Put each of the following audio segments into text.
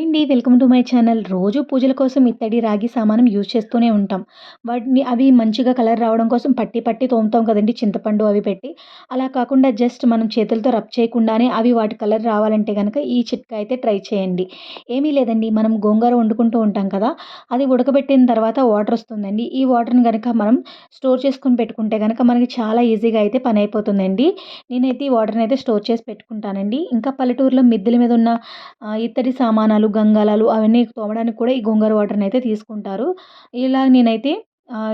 అండి welcome to my channel. రోజు పూజల కోసం ఇత్తడి రాగి సామానం యూజ్ చేస్తూనే ఉంటాం. వాటిని అవి మంచిగా కలర్ రావడం కోసం పట్టి పట్టి తోముతాం కదండి చింతపండు అవి పెట్టి. అలా కాకుండా జస్ట్ మనం చేతులతో రబ్ చేయకుండానే అవి వాటి కలర్ రావాలంటే కనుక ఈ చిట్కా అయితే ట్రై చేయండి. ఏమీ లేదండి మనం గోంగూర వండుకుంటూ ఉంటాం కదా అది ఉడకబెట్టిన తర్వాత వాటర్ వస్తుందండి. ఈ వాటర్ని కనుక మనం స్టోర్ చేసుకుని పెట్టుకుంటే కనుక మనకి చాలా ఈజీగా అయితే పని అయిపోతుందండి. నేనైతే ఈ వాటర్ని అయితే స్టోర్ చేసి పెట్టుకుంటానండి. ఇంకా పల్లెటూరులో మిద్దెల మీద ఉన్న ఇత్తడి సామానాలు గంగాలాలు అవన్నీ తోమడానికి కూడా ఈ గోంగూర వాటర్ని అయితే తీసుకుంటారు. ఇలా నేనైతే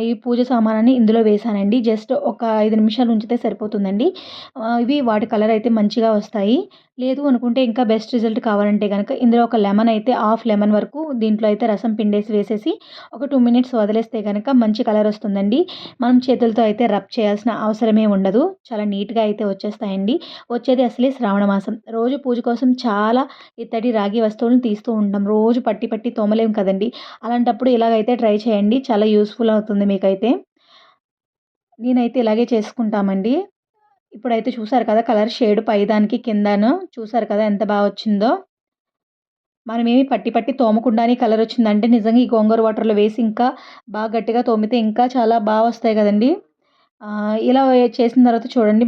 ఈ పూజ సామానాన్ని ఇందులో వేసానండి జస్ట్ ఒక ఐదు నిమిషాలు ఉంచితే సరిపోతుందండి. ఇవి వాటి కలర్ అయితే మంచిగా వస్తాయి. లేదు అనుకుంటే ఇంకా బెస్ట్ రిజల్ట్ కావాలంటే కనుక ఇందులో ఒక లెమన్ అయితే హాఫ్ లెమన్ వరకు దీంట్లో అయితే రసం పిండేసి వేసేసి ఒక టూ మినిట్స్ వదిలేస్తే కనుక మంచి కలర్ వస్తుందండి. మనం చేతులతో అయితే రబ్ చేయాల్సిన అవసరమే ఉండదు. చాలా నీట్గా అయితే వచ్చేస్తాయండి. వచ్చేది అసలే శ్రావణ మాసం. రోజు పూజ కోసం చాలా ఇత్తడి రాగి వస్తువులను తీస్తూ ఉంటాం. రోజు పట్టి పట్టి తోమలేం కదండి. అలాంటప్పుడు ఇలాగైతే ట్రై చేయండి. చాలా యూస్ఫుల్ అవుతుంది. మీకైతే? నేనైతే ఇలాగే చేసుకుంటామండి. ఇప్పుడైతే చూసారు కదా కలర్ షేడ్ పైదానికి కిందను. చూసారు కదా ఎంత బాగా వచ్చిందో. మనమేమి పట్టి పట్టి తోమకుండానే కలర్ వచ్చిందంటే నిజంగా ఈ గోంగూర వాటర్లో వేసి ఇంకా బాగా గట్టిగా తోమితే ఇంకా చాలా బాగా వస్తాయి కదండి. ఇలా చేసిన తర్వాత చూడండి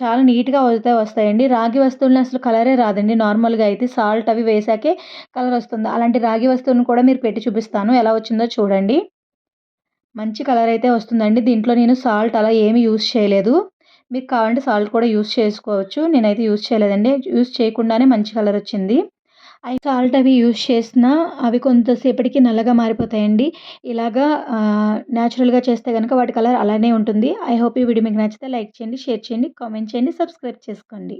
చాలా నీట్గా అయితే వస్తాయండి. రాగి వస్తువులని అసలు కలరే రాదండి. నార్మల్గా అయితే సాల్ట్ అవి వేసాకే కలర్ వస్తుంది. అలాంటి రాగి వస్తువులను కూడా మీరు పెట్టి చూపిస్తాను. ఎలా వచ్చిందో చూడండి. మంచి కలర్ అయితే వస్తుందండి. దీంట్లో నేను సాల్ట్ అలా ఏమి యూస్ చేయలేదు. మీకు కావాలంటే సాల్ట్ కూడా యూస్ చేసుకోవచ్చు. నేనైతే యూస్ చేయలేదండి. యూస్ చేయకుండానే మంచి కలర్ వచ్చింది. అవి సాల్ట్ అవి యూస్ చేసినా అవి కొంతసేపటికి నల్లగా మారిపోతాయండి. ఇలాగా న్యాచురల్గా చేస్తే కనుక వాటి కలర్ అలానే ఉంటుంది. ఐ హోప్ ఈ వీడియో మీకు నచ్చితే లైక్ చేయండి షేర్ చేయండి కామెంట్ చేయండి సబ్స్క్రైబ్ చేసుకోండి.